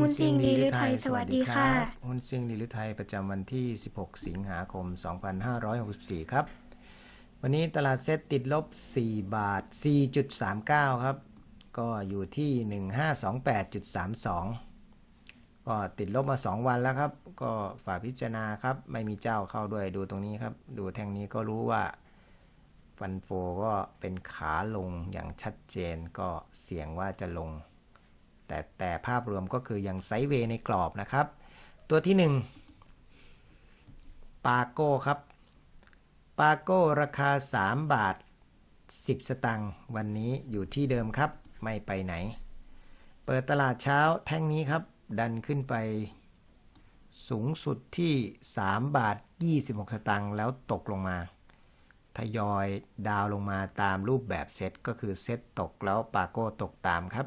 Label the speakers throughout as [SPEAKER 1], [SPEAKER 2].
[SPEAKER 1] หุ้นซิงดีหรือไทยสวัสดีค่ะ
[SPEAKER 2] หุ้นซิงดีหรือไทยประจำวันที่ 16 สิงหาคม 2564 ครับ วันนี้ตลาดเซ็ตติดลบ 4 บาท 4.39 ครับ ก็อยู่ที่ 1528.32 ก็ติดลบมา 2 วันแล้วครับ ก็ฝากพิจารณาครับ ไม่มีเจ้าเข้าด้วยดูตรงนี้ครับ ดูแท่งนี้ก็รู้ว่าฟันโฟก็เป็นขาลงอย่างชัดเจนก็เสี่ยงว่าจะลง แต่แต่ภาพรวมก็คือยังไซด์เวย์ในกรอบนะครับ ตัวที่ 1 ปาโก้ครับ ปาโก้ราคา 3 บาท 10 สตังค์วันนี้อยู่ที่เดิมครับ ไม่ไปไหน เปิดตลาดเช้าแท่งนี้ครับ ดันขึ้นไปสูงสุดที่ 3 บาท 26 สตังค์แล้วตกลงมา ทยอยดาวลงมาตามรูปแบบเซตก็คือเซตตกแล้วปาโก้ตกตามครับ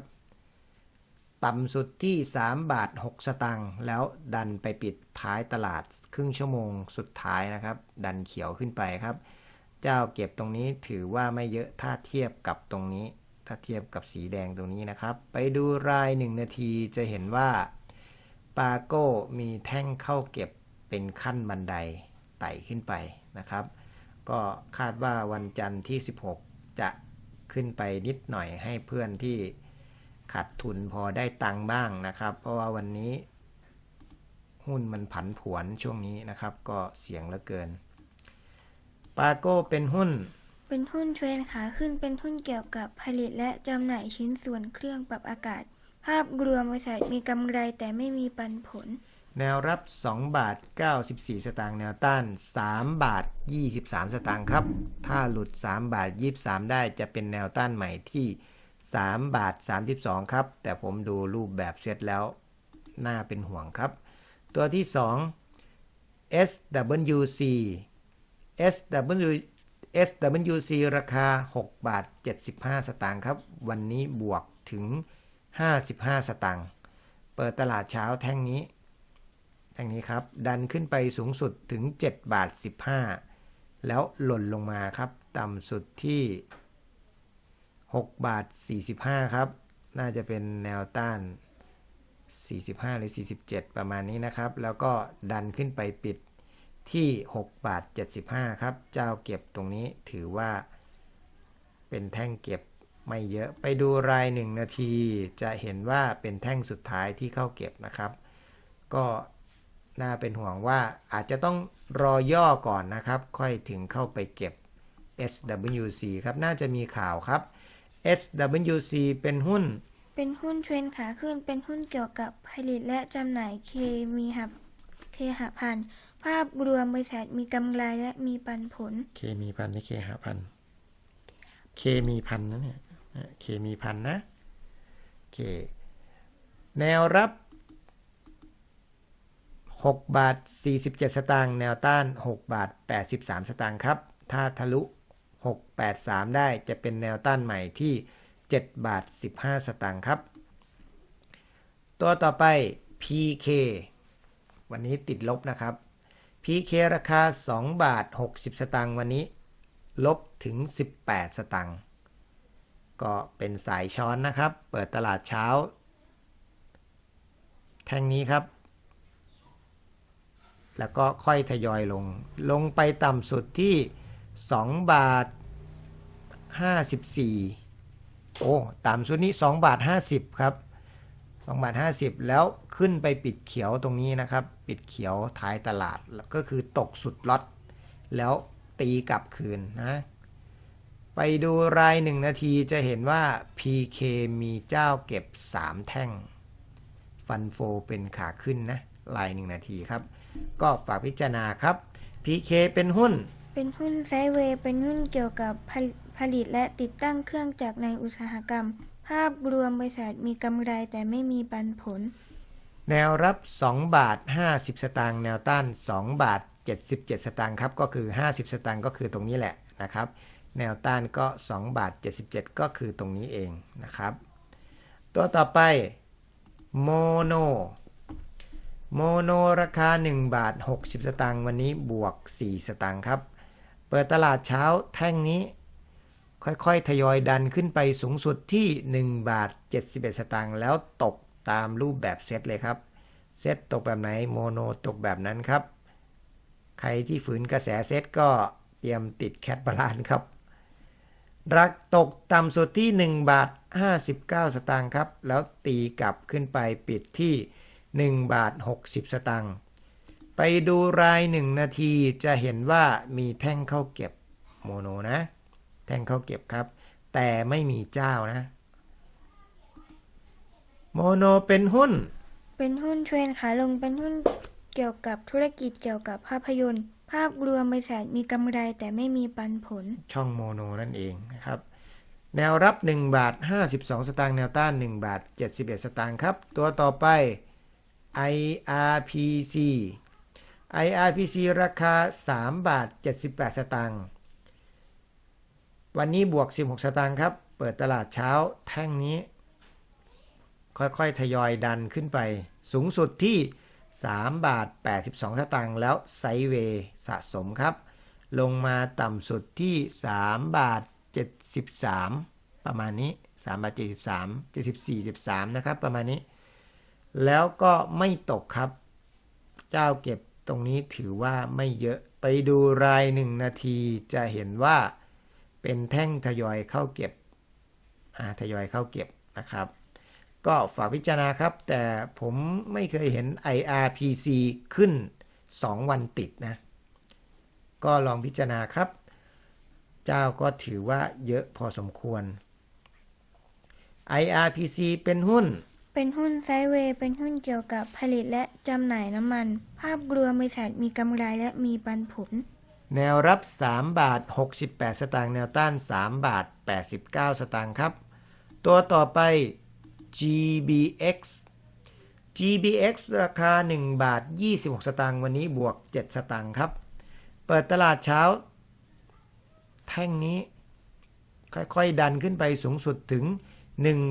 [SPEAKER 2] ต่ำสุดที่ 3 บาท 6 สตังค์แล้วดันไปปิดท้ายตลาดครึ่งชั่วโมงสุดท้ายนะครับ ดันเขียวขึ้นไปครับ เจ้าเก็บตรงนี้ถือว่าไม่เยอะถ้าเทียบกับตรงนี้ ถ้าเทียบกับสีแดงตรงนี้นะครับ ไปดูราย 1 นาทีจะเห็นว่าปาโก้มีแท่งเข้าเก็บเป็นขั้นบันไดไต่ขึ้นไปนะครับ ก็คาดว่าวันจันทร์ที่ 16 จะขึ้นไปนิดหน่อยให้เพื่อนที่ ขาดทุนพอได้ตังค์บ้างนะครับ เพราะว่าวันนี้ หุ้นมันผันผวนช่วงนี้นะครับ ก็เสี่ยงเหลือเกินปาโก้เป็นหุ้น
[SPEAKER 1] เป็นหุ้นเทรนขาขึ้นเป็นหุ้นเกี่ยวกับผลิตและจำหน่ายชิ้นส่วนเครื่องปรับอากาศ ภาพรวมบริษัทมีกำไรแต่ไม่มีปันผล
[SPEAKER 2] แนวรับ 2 บาท 94 สตางค์แนวต้าน 3 บาท 23 สตางค์ครับ ถ้าหลุด 3 บาท 23 ได้จะเป็นแนวต้านใหม่ที่ 3 บาท 32 ครับ แต่ผมดูรูปแบบเซตแล้ว น่าเป็นห่วงครับ ตัวที่ 2 SWC SW SWC ราคา 6 บาท 75 สตางค์ครับ วันนี้บวกถึง 55 สตางค์เปิดตลาดเช้าแท่งนี้ แท่งนี้ครับ ดันขึ้นไปสูงสุดถึง 7 บาท 15 แล้วหล่นลงมาครับ ต่ำสุดที่ 6 บาท 45 ครับ น่าจะเป็นแนวต้าน 45 หรือ 47 ประมาณนี้นะครับ แล้วก็ดันขึ้นไปปิดที่ 6 บาท 75 ครับ เจ้าเก็บตรงนี้ถือว่า เป็นแท่งเก็บไม่เยอะ ไปดูราย 1 นาที จะเห็นว่าเป็นแท่งสุดท้ายที่เข้าเก็บนะครับ ก็น่าเป็นห่วงว่าอาจจะต้องรอย่อก่อนนะครับ ค่อยถึงเข้าไปเก็บ SWC ครับ น่าจะมีข่าวครับ SWC เป็นหุ้น
[SPEAKER 1] เป็นหุ้นเทรนขาขึ้น เป็นหุ้นเกี่ยวกับผลิตและจำหน่ายเคมีหับเคหพันธ์ภาพรวมบริษัทมีกำไรและมีปันผล
[SPEAKER 2] เคมีพันไม่เคหาพัน เคมีพันนะเนี่ย เคมีพันนะเคแนวรับ6บาท47 สตางค์ แนวต้าน 6 บาท 83 สตางค์ครับ ถ้าทะลุ 683 ได้จะเป็นแนวต้านใหม่ที่ 7 บาท 15 สตางค์ครับ ตัวต่อไป PK วันนี้ติดลบนะครับ PK ราคา 2 บาท 60 สตางค์วันนี้ ลบถึง 18 สตางค์ก็เป็นสายช้อนนะครับ เปิดตลาดเช้า แท่งนี้ครับ แล้วก็ค่อยทยอยลง ลงไปต่ำสุดที่ 2 บาท 54 โอ้ต่ำสุดนี้ 2 บาท 50 ครับ 2 บาท 50 แล้วขึ้นไปปิดเขียวตรงนี้นะครับ ปิดเขียวท้ายตลาดก็คือตกสุดล็อต แล้วตีกลับคืนนะ ไปดูราย1นาทีจะเห็นว่า PK มีเจ้าเก็บ 3 แท่ง ฟันโฟเป็นขาขึ้นนะราย1นาทีครับ ก็ฝากพิจารณาครับ PK เป็นหุ้น
[SPEAKER 1] เป็นหุ้นไซเวย์เป็นหุ้นเกี่ยวกับผลิผลิตและติดตั้งเครื่องจักรในอุตสาหกรรม ภาพรวมบริษัทมีกำไรแต่ไม่มีปันผล
[SPEAKER 2] แนวรับ 2 บาท 50 สตางค์แนวต้าน 2 บาท 77 สตางค์ครับก็คือ 50 สตางค์ก็คือตรงนี้แหละนะครับ แนวต้านก็ 2 บาท 77 ก็คือตรงนี้เองนะครับ ตัวต่อไปโมโนโมโนราคา 1 บาท 60 สตางค์วันนี้บวก 4 สตางค์ครับ เปิดตลาดเช้าแท่งนี้ ค่อยๆ ทยอยดันขึ้นไปสูงสุดที่ 1 บาท 71 สตางค์แล้วตกตามรูปแบบเซตเลยครับ เซตตกแบบไหนโมโนตกแบบนั้นครับ ใครที่ฝืนกระแสเซตก็เตรียมติดแคทบาลานครับ รักตกต่ำสุดที่ 1 บาท 59 สตางค์ครับ แล้วตีกลับขึ้นไปปิดที่ 1 บาท 60 สตางค์ ไปดูราย1นาทีจะเห็นว่ามีแท่งเข้าเก็บโมโนนะ แท่งเข้าเก็บครับ แต่ไม่มีเจ้านะ โมโนเป็นหุ้น
[SPEAKER 1] เป็นหุ้นเทรนขาลงเป็นหุ้นเกี่ยวกับธุรกิจเกี่ยวกับภาพยนตร์ ภาพรวมบริษัทมีกำไรแต่ไม่มีปันผล
[SPEAKER 2] ช่องโมโนนั่นเองนะครับ แนวรับ 1 บาท 52 สตางค์แนวต้าน 1 บาท 71 สตางค์ครับ ตัวต่อไป IRPC IRPC ราคา 3 บาท 78 สตางค์ วันนี้บวก 16 สตางค์ครับ เปิดตลาดเช้าแท่งนี้ ค่อยๆ ทยอยดันขึ้นไป สูงสุดที่ 3 บาท 82 สตางค์ แล้วไซเวสะสมครับ ลงมาต่ำสุดที่ 3 บาท 73 ประมาณนี้ 3 บาท 73 74 73 นะครับ ประมาณนี้ แล้วก็ไม่ตกครับ เจ้าเก็บ ตรงนี้ถือว่าไม่เยอะไปดูราย1นาทีจะเห็นว่าเป็นแท่งทยอยเข้าเก็บทยอยเข้าเก็บนะครับ ก็ฝากพิจารณาครับ แต่ผมไม่เคยเห็น IRPC ขึ้น 2 วันติดนะ ก็ลองพิจารณาครับ เจ้าก็ถือว่าเยอะพอสมควร IRPC เป็นหุ้น
[SPEAKER 1] เป็นหุ้นไซด์เวย์ เป็นหุ้นเกี่ยวกับผลิตและจำหน่ายน้ำมัน ภาพรวมบริษัทมีกำไรและมีปันผล
[SPEAKER 2] แนวรับ 3 บาท 68 สตางค์ แนวต้าน 3 บาท 89 สตางค์ครับ ตัวต่อไป GBX GBX ราคา 1 บาท 26 สตางค์ วันนี้บวก 7 สตางค์ครับ เปิดตลาดเช้า แท่งนี้ ค่อยๆ ดันขึ้นไปสูงสุดถึง1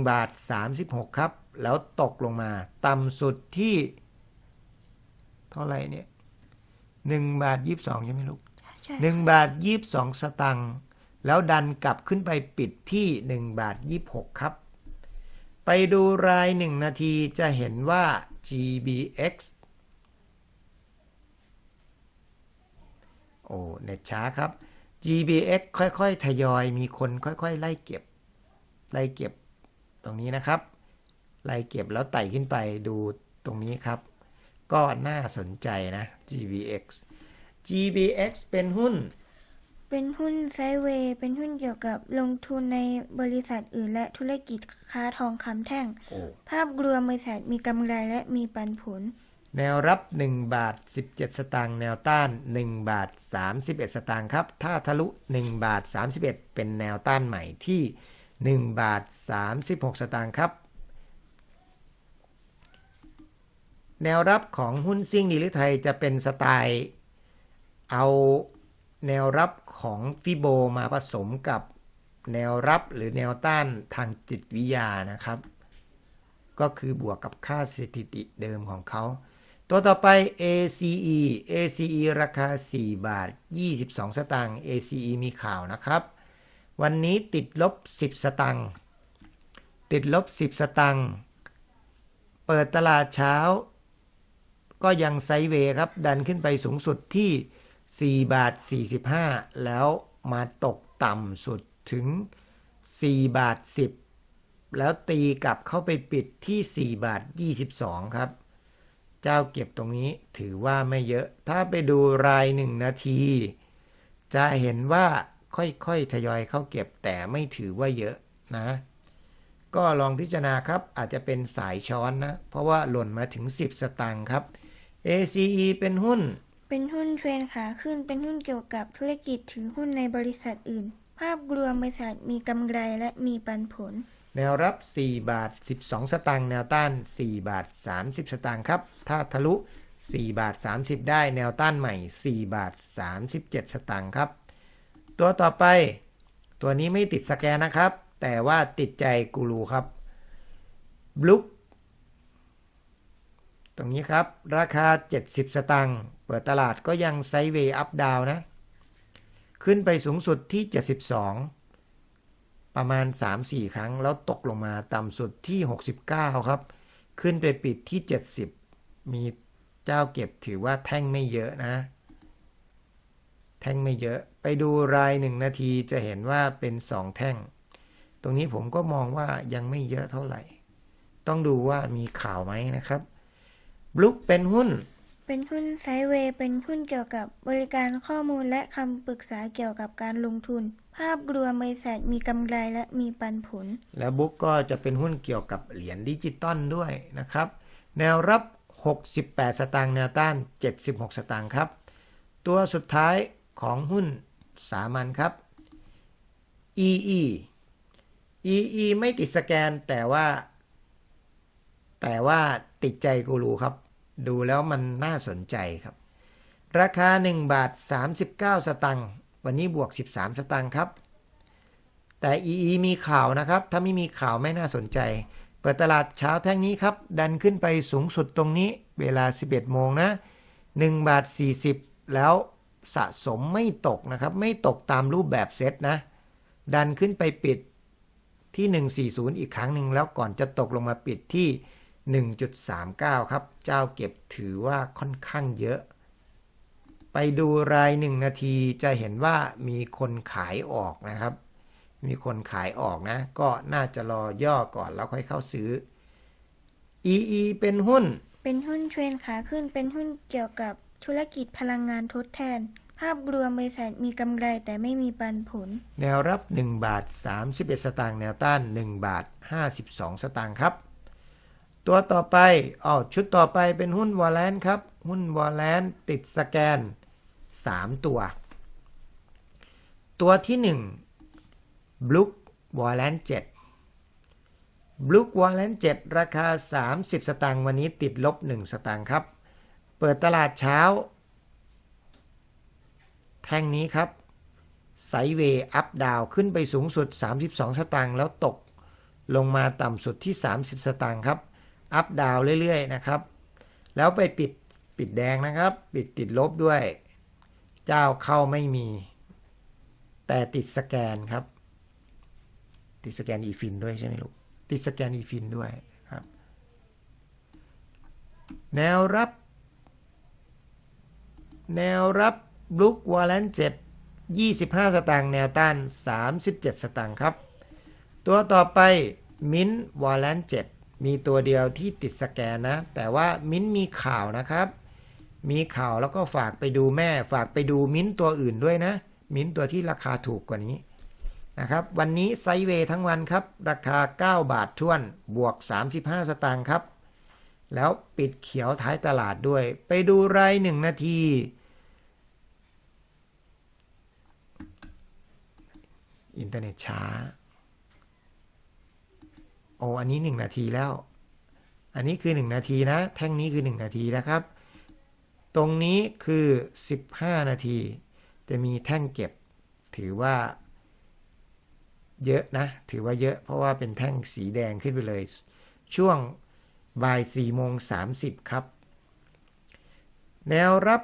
[SPEAKER 2] บาท 36 ครับ แล้วตกลงมาต่ำสุดที่ เท่าไหร่เนี่ย1บาท 22 ใช่ไหมลูก
[SPEAKER 1] ใช่
[SPEAKER 2] หนึ่งบาทยี่สองสตังค์แล้วดันกลับขึ้นไปปิดที่หนึ่งบาทยี่หกครับ ไปดูรายหนึ่งนาทีจะเห็นว่า GBX โอ้ เน็ตช้าครับ GBX ค่อย ๆ ทยอย มีคนค่อย ๆ ไล่เก็บ ไล่เก็บ ตรงนี้นะครับ ไล่เก็บแล้วไต่ขึ้นไปดูตรงนี้ครับ ก็น่าสนใจนะ GBX GBX เป็นหุ้น
[SPEAKER 1] เป็นหุ้นไซด์เวย์ เป็นหุ้นเกี่ยวกับลงทุนในบริษัทอื่น และธุรกิจค้าทองคำแท่ง
[SPEAKER 2] โอ้
[SPEAKER 1] ภาพรวมบริษัทมีกำไรและมีปันผล
[SPEAKER 2] แนวรับ 1 บาท 17 สตางค์ แนวต้าน 1 บาท 31 สตางค์ครับ ถ้าทะลุ 1 บาท 31 เป็นแนวต้านใหม่ที่ 1 บาท 36 สตางค์ครับ แนวรับของหุ้นซิ่งดีลิไทยจะเป็นสไตล์ เอาแนวรับของฟิโบมาผสมกับแนวรับหรือแนวต้านทางจิตวิทยานะครับ ก็คือบวกกับค่าสถิติเดิมของเขา ตัวต่อไป ACE ACE ราคา 4 บาท 22 สตางค์ ACE มีข่าวนะครับ วันนี้ติดลบ 10 สตางค์ติดลบ 10 สตางค์เปิดตลาดเช้า ก็ยังไซเวครับ ดันขึ้นไปสูงสุดที่ 4 บาท 45 แล้วมาตกต่ำสุดถึง 4 บาท 10 แล้วตีกลับเข้าไปปิดที่ 4 บาท 22 ครับ เจ้าเก็บตรงนี้ถือว่าไม่เยอะ ถ้าไปดูราย 1 นาที จะเห็นว่า ค่อยๆทยอยเข้าเก็บแต่ไม่ถือว่าเยอะนะ ก็ลองพิจารณาครับอาจจะเป็นสายช้อนนะ เพราะว่าหล่นมาถึง 10 สตางค์ครับ ACE เป็นหุ้น
[SPEAKER 1] เป็นหุ้นเทรนขาขึ้นเป็นหุ้นเกี่ยวกับธุรกิจถือหุ้นในบริษัทอื่น ภาพรวมบริษัทมีกำไรและมีปันผล
[SPEAKER 2] แนวรับ 4 บาท 12 สตางค์แนวต้าน 4 บาท 30 สตางค์ครับ ถ้าทะลุ 4 บาท 30 ได้แนวต้านใหม่ 4 บาท 37 สตางค์ครับ ตัวต่อไป ตัวนี้ไม่ติดสแกนนะครับ แต่ว่าติดใจกูรูครับบลุกตรงนี้ครับ ราคา 70 สตางค์เปิดตลาดก็ยังไซด์เวย์อัพดาวนะ ขึ้นไปสูงสุดที่ 72 ประมาณ 3-4 ครั้ง แล้วตกลงมาต่ำสุดที่ 69 ครับ ขึ้นไปปิดที่ 70 มีเจ้าเก็บถือว่าแท่งไม่เยอะนะ แท่งไม่เยอะ ไปดูรายหนึ่งนาทีจะเห็นว่าเป็น2แท่ง ตรงนี้ผมก็มองว่ายังไม่เยอะเท่าไหร่ ต้องดูว่ามีข่าวไหมนะครับบลุกเป็นหุ้น
[SPEAKER 1] เป็นหุ้นไซด์เวย์เป็นหุ้นเกี่ยวกับบริการข้อมูลและคำปรึกษาเกี่ยวกับการลงทุน ภาพรวมบริษัทมีกำไรและมีปันผล
[SPEAKER 2] แล้วบุ๊กก็จะเป็นหุ้นเกี่ยวกับเหรียญดิจิตอลด้วยนะครับ แนวรับ 68 สตางค์แนวต้าน 76 สตางค์ครับ ตัวสุดท้าย ของหุ้นสามัญครับ EE EE ไม่ติดสแกนแต่ว่า แต่ว่าติดใจกูรูครับ ดูแล้วมันน่าสนใจครับ ราคา 1 บาท 39 สตังค์วันนี้บวก 13 สตังค์ครับ แต่ EE มีข่าวนะครับ ถ้าไม่มีข่าวไม่น่าสนใจ เปิดตลาดเช้าแท่งนี้ครับ ดันขึ้นไปสูงสุดตรงนี้ เวลา 11 โมงนะ 1 บาท 40 แล้ว สะสมไม่ตกนะครับ ไม่ตกตามรูปแบบเซตนะ ดันขึ้นไปปิดที่ 140 อีกครั้งหนึ่งแล้วก่อนจะตกลงมาปิดที่ 1.39 ครับ เจ้าเก็บถือว่าค่อนข้างเยอะ ไปดูราย 1 นาทีจะเห็นว่ามีคนขายออกนะครับ มีคนขายออกนะ ก็น่าจะรอย่อก่อนแล้วค่อยเข้าซื้อ EE เป็นหุ้น
[SPEAKER 1] เป็นหุ้นเทรนขาขึ้นเป็นหุ้นเกี่ยวกับ ธุรกิจพลังงานทดแทน ภาพรวมบริษัทมีกำไรแต่ไม่มีปันผล
[SPEAKER 2] แนวรับ 1 บาท 31 สตางค์แนวต้าน 1 บาท 52 สตางค์ครับ ตัวต่อไปอ๋อชุดต่อไปเป็นหุ้นวอลเลนครับ หุ้นวอลเลนติดสแกน 3 ตัว ตัวที่1 b l o o k w a l l a n 7 b l o o k w a l l a n 7ราคา 30 สตางค์วันนี้ติดลบ 1 สตางค์ครับ เปิดตลาดเช้า แท่งนี้ครับไซเวย์อัพดาวขึ้นไปสูงสุด 32 สตางค์แล้วตกลงมาต่ำสุดที่ 30 สตางค์ครับ อัพดาวเรื่อยๆนะครับ แล้วไปปิดปิดแดงนะครับ ปิดติดลบด้วย เจ้าเข้าไม่มี แต่ติดสแกนครับ ติดสแกนอีฟินด้วยใช่ไหมลูกติดสแกนอีฟินด้วยครับ แนวรับ แนวรับบลุกวอลเลน7 25 สตางค์แนวต้าน 37 สตางค์ครับ ตัวต่อไปมินวอลเลน7มีตัวเดียวที่ติดสแกนนะ แต่ว่ามินมีข่าวนะครับ มีข่าวแล้วก็ฝากไปดูแม่ ฝากไปดูมินตัวอื่นด้วยนะ มินตัวที่ราคาถูกกว่านี้นะครับ วันนี้ไซเวย์ทั้งวันครับ ราคา 9 บาทท่วน บวก 35 สตางค์ครับ แล้วปิดเขียวท้ายตลาดด้วย ไปดูรายหนึ่งนาที อินเทอร์เน็ตช้า โอ้อันนี้หนึ่งนาทีแล้ว อันนี้คือหนึ่งนาทีนะ แท่งนี้คือหนึ่งนาทีนะครับ ตรงนี้คือ15นาที จะมีแท่งเก็บ ถือว่าเยอะนะ ถือว่าเยอะ เพราะว่าเป็นแท่งสีแดงขึ้นไปเลย ช่วง บ่าย4โมง30 ครับ แนวรับ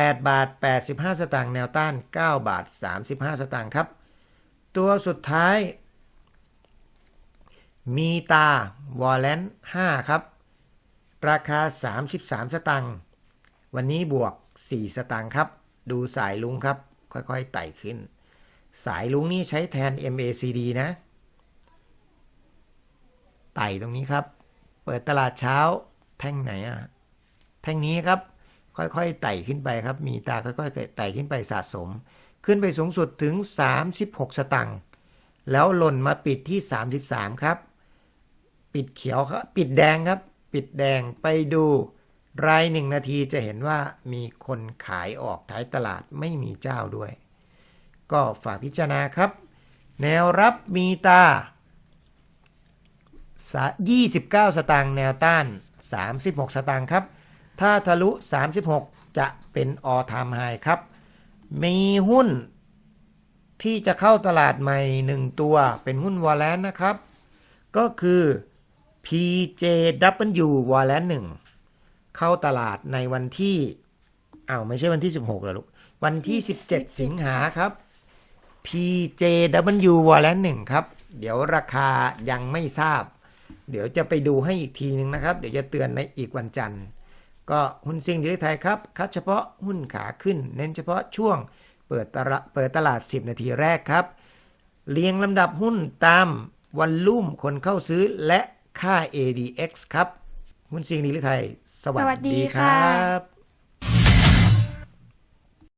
[SPEAKER 2] 8 บาท 85 สตางค์แนวต้าน 9 บาท 35 สตางค์ครับ ตัวสุดท้าย มีตาวอลเลน5ครับ ราคา 33 สตางค์วันนี้บวก 4 สตางค์ครับ ดูสายลุงครับ ค่อยๆไต่ขึ้น สายลุงนี่ใช้แทน MACD นะ ไต่ตรงนี้ครับ เปิดตลาดเช้าแท่งไหนอะแท่งนี้ครับ ค่อยๆไต่ขึ้นไปครับ มีตาค่อยๆไต่ขึ้นไปสะสม ขึ้นไปสูงสุดถึง 36 สตังค์แล้วหล่นมาปิดที่ 33 ครับ ปิดเขียวครับ ปิดแดงครับ ปิดแดงไปดูรายหนึ่งนาทีจะเห็นว่ามีคนขายออกท้ายตลาดไม่มีเจ้าด้วย ก็ฝากพิจารณาครับ แนวรับมีตา 29 สตางค์แนวต้าน 36 สตางค์ครับ ถ้าทะลุ 36 จะเป็นออทามไฮครับ มีหุ้นที่จะเข้าตลาดใหม่ 1 ตัวเป็นหุ้นวอลเลนนะครับ ก็คือ PJW วอลเลน1เข้าตลาดในวันที่อ้าวไม่ใช่วันที่ 16เหรอลูก วันที่ 17 สิงหาครับ PJW วอลเลน1ครับ เดี๋ยวราคายังไม่ทราบ เดี๋ยวจะไปดูให้อีกทีหนึ่งนะครับ เดี๋ยวจะเตือนในอีกวันจันทร์ ก็หุ้นซิ่ที่ไทยครับ คัดเฉพาะหุ้นขาขึ้น เน้นเฉพาะช่วงเปิดตลาดเปิดตลาด 10 นาทีแรกครับ เรียงลำดับหุ้นตามวันลุ่มคนเข้าซื้อและค่า ADX ครับ หุ้นซิ่งดีไทยสวัส
[SPEAKER 1] สวัสดี
[SPEAKER 2] ครับ